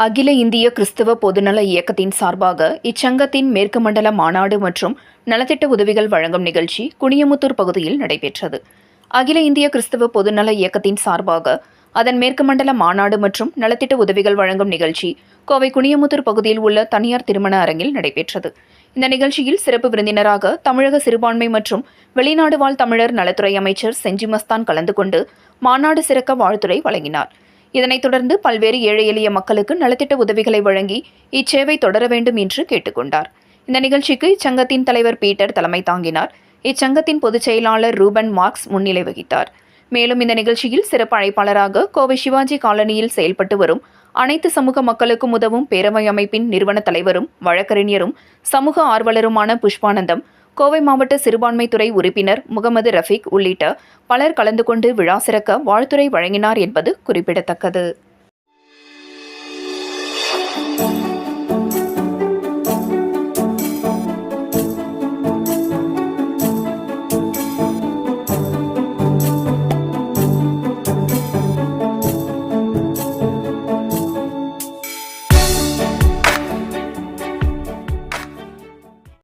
அகில இந்திய கிறிஸ்தவ பொதுநல இயக்கத்தின் சார்பாக இச்சங்கத்தின் மேற்கு மண்டல மாநாடு மற்றும் நலத்திட்ட உதவிகள் வழங்கும் நிகழ்ச்சி குனியமுத்தூர் பகுதியில் நடைபெற்றது. அகில இந்திய கிறிஸ்தவ பொதுநல இயக்கத்தின் சார்பாக அதன் மேற்கு மண்டல மாநாடு மற்றும் நலத்திட்ட உதவிகள் வழங்கும் நிகழ்ச்சி கோவை குனியமுத்தூர் பகுதியில் உள்ள தனியார் திருமண அரங்கில் நடைபெற்றது. இந்த நிகழ்ச்சியில் சிறப்பு விருந்தினராக தமிழக சிறுபான்மை மற்றும் வெளிநாடு வாழ் தமிழர் நலத்துறை அமைச்சர் செஞ்சி மஸ்தான் கலந்து கொண்டு மாநாடு சிறக்க வாழ்த்துரை வழங்கினார். இதனைத் தொடர்ந்து பல்வேறு ஏழை எளிய மக்களுக்கு நலத்திட்ட உதவிகளை வழங்கி இச்சேவை தொடர வேண்டும் என்று கேட்டுக்கொண்டார். இந்த நிகழ்ச்சிக்கு இச்சங்கத்தின் தலைவர் பீட்டர் தலைமை தாங்கினார். இச்சங்கத்தின் பொதுச் செயலாளர் ரூபன் மார்க்ஸ் முன்னிலை வகித்தார். மேலும் இந்த நிகழ்ச்சியில் சிறப்பு அழைப்பாளராக கோவை சிவாஜி காலனியில் செயல்பட்டு வரும் அனைத்து சமூக மக்களுக்கும் உதவும் பேரவை அமைப்பின் நிறுவன தலைவரும் வழக்கறிஞரும் சமூக ஆர்வலருமான புஷ்பானந்தம் கோவை மாவட்ட சிறுபான்மைத்துறை உறுப்பினர் முகமது ரஃபீக் உள்ளிட்ட பலர் கலந்து கொண்டு விழா சிறக்க வாழ்த்துரை வழங்கினார் என்பது குறிப்பிடத்தக்கது.